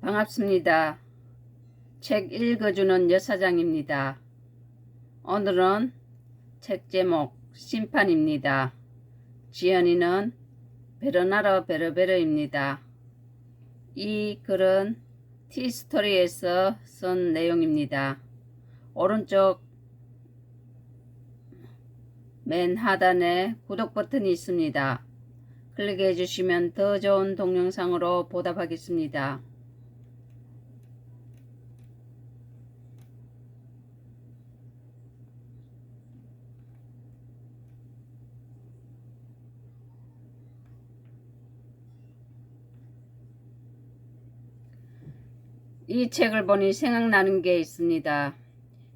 반갑습니다. 책 읽어주는 여사장입니다. 오늘은 책 제목 심판입니다. 지연이는 베르나르 베르베르입니다. 이 글은 티스토리에서 쓴 내용입니다. 오른쪽 맨 하단에 구독 버튼이 있습니다. 클릭해 주시면 더 좋은 동영상으로 보답하겠습니다. 이 책을 보니 생각나는 게 있습니다.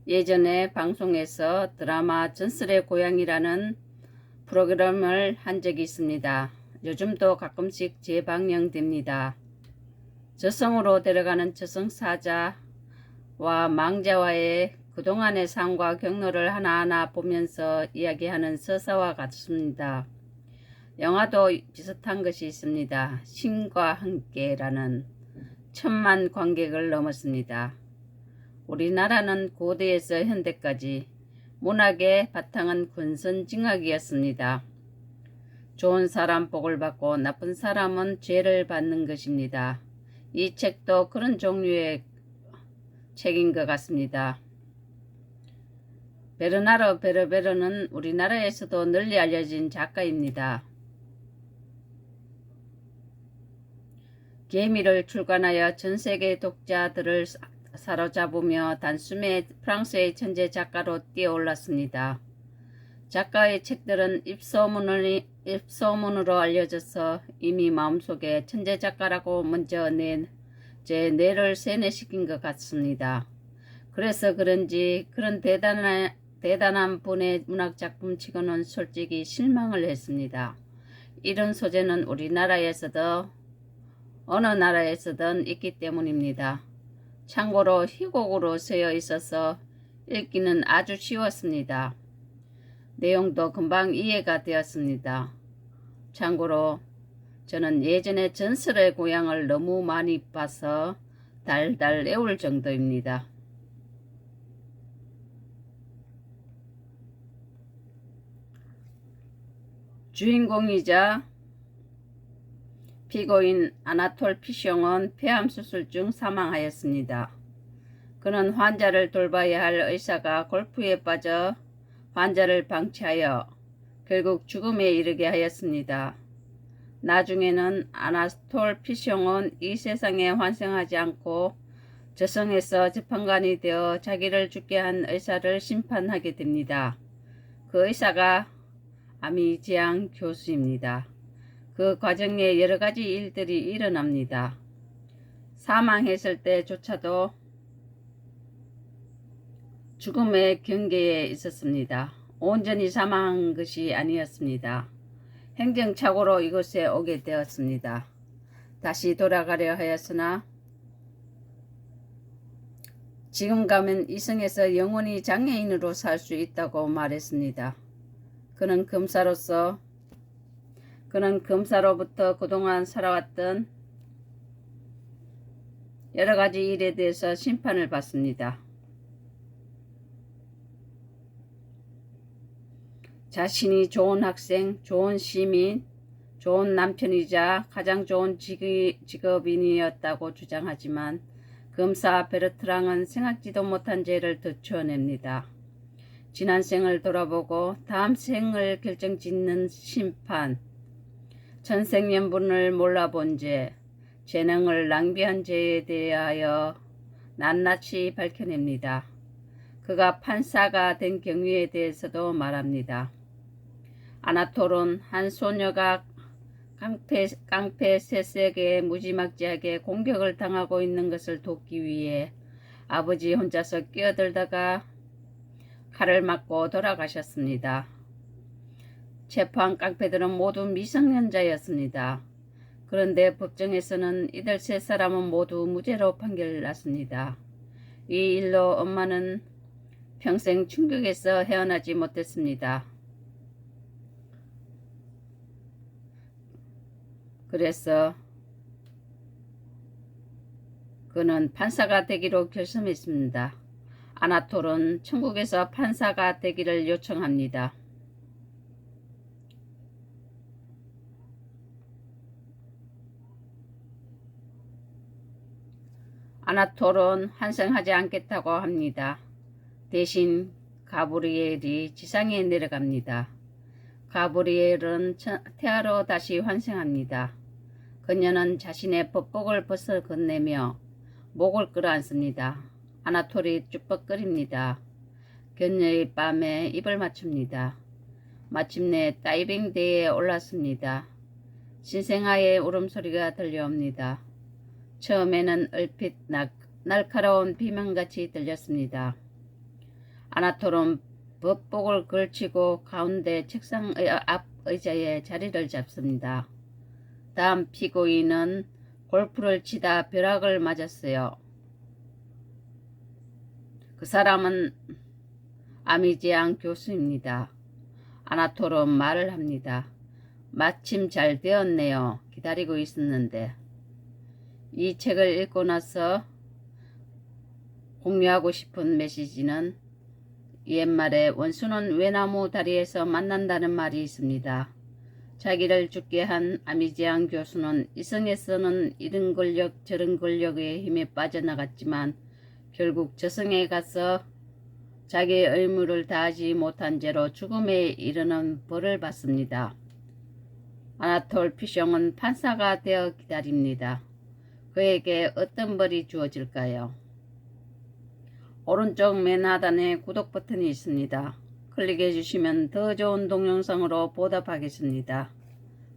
예전에 방송에서 드라마 전설의 고향이라는 프로그램을 한 적이 있습니다. 요즘도 가끔씩 재방영됩니다. 저승으로 데려가는 저승사자와 망자와의 그동안의 삶과 경로를 하나하나 보면서 이야기하는 서사와 같습니다. 영화도 비슷한 것이 있습니다. 신과 함께라는 천만 관객을 넘었습니다. 우리나라는 고대에서 현대까지 문학의 바탕은 군선징악이었습니다. 좋은 사람 복을 받고 나쁜 사람은 죄를 받는 것입니다. 이 책도 그런 종류의 책인 것 같습니다. 베르나르 베르베르는 우리나라에서도 널리 알려진 작가입니다. 개미를 출간하여 전 세계 독자들을 사로잡으며 단숨에 프랑스의 천재 작가로 뛰어올랐습니다. 작가의 책들은 입소문을, 입소문으로 알려져서 이미 마음속에 천재 작가라고 먼저 내, 제 뇌를 세뇌시킨 것 같습니다. 그래서 그런지 그런 대단한, 대단한 분의 문학 작품 치고는 솔직히 실망을 했습니다. 이런 소재는 우리나라에서도 어느 나라에서든 있기 때문입니다. 참고로 희곡으로 쓰여 있어서 읽기는 아주 쉬웠습니다. 내용도 금방 이해가 되었습니다. 참고로 저는 예전에 전설의 고향을 너무 많이 봐서 달달 애울 정도입니다. 주인공이자 피고인 아나톨 피숑은 폐암 수술 중 사망하였습니다. 그는 환자를 돌봐야 할 의사가 골프에 빠져 환자를 방치하여 결국 죽음에 이르게 하였습니다. 나중에는 아나톨 피숑은 이 세상에 환생하지 않고 저승에서 재판관이 되어 자기를 죽게 한 의사를 심판하게 됩니다. 그 의사가 아미지앙 교수입니다. 그 과정에 여러 가지 일들이 일어납니다. 사망했을 때조차도 죽음의 경계에 있었습니다. 온전히 사망한 것이 아니었습니다. 행정착오로 이곳에 오게 되었습니다. 다시 돌아가려 하였으나 지금 가면 이승에서 영원히 장애인으로 살 수 있다고 말했습니다. 그는 검사로서 그는 검사로부터 그동안 살아왔던 여러 가지 일에 대해서 심판을 받습니다. 자신이 좋은 학생, 좋은 시민, 좋은 남편이자 가장 좋은 직업인이었다고 주장하지만 검사 베르트랑은 생각지도 못한 죄를 덧추어냅니다. 지난 생을 돌아보고 다음 생을 결정짓는 심판, 천생연분을 몰라본 죄, 재능을 낭비한 죄에 대하여 낱낱이 밝혀냅니다. 그가 판사가 된 경위에 대해서도 말합니다. 아나톨은 한 소녀가 깡패, 깡패 세세에게 무지막지하게 공격을 당하고 있는 것을 돕기 위해 아버지 혼자서 끼어들다가 칼을 맞고 돌아가셨습니다. 재판 깡패들은 모두 미성년자였습니다. 그런데 법정에서는 이들 세 사람은 모두 무죄로 판결났습니다. 이 일로 엄마는 평생 충격에서 헤어나지 못했습니다. 그래서 그는 판사가 되기로 결심했습니다. 아나톨은 천국에서 판사가 되기를 요청합니다. 아나톨은 환생하지 않겠다고 합니다. 대신 가브리엘이 지상에 내려갑니다. 가브리엘은 처- 태아로 다시 환생합니다. 그녀는 자신의 법복을 벗어 건네며 목을 끌어안습니다. 아나톨이 쭈뼛거립니다. 그녀의 밤에 입을 맞춥니다. 마침내 다이빙대에 올랐습니다. 신생아의 울음소리가 들려옵니다. 처음에는 얼핏 날, 날카로운 비명같이 들렸습니다. 아나톨은 법복을 걸치고 가운데 책상 의- 앞 의자에 자리를 잡습니다. 다음 피고인은 골프를 치다 벼락을 맞았어요. 그 사람은 아미지앙 교수입니다. 아나톨은 말을 합니다. 마침 잘 되었네요. 기다리고 있었는데. 이 책을 읽고 나서 공유하고 싶은 메시지는 옛말에 원수는 외나무 다리에서 만난다는 말이 있습니다. 자기를 죽게 한 아미지앙 교수는 이성에서는 이런 권력 저런 권력의 힘에 빠져나갔지만 결국 저승에 가서 자기의 의무를 다하지 못한 죄로 죽음에 이르는 벌을 받습니다. 아나톨 피숑은 판사가 되어 기다립니다. 그에게 어떤 벌이 주어질까요? 오른쪽 맨 하단에 구독 버튼이 있습니다. 클릭해 주시면 더 좋은 동영상으로 보답하겠습니다.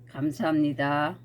감사합니다.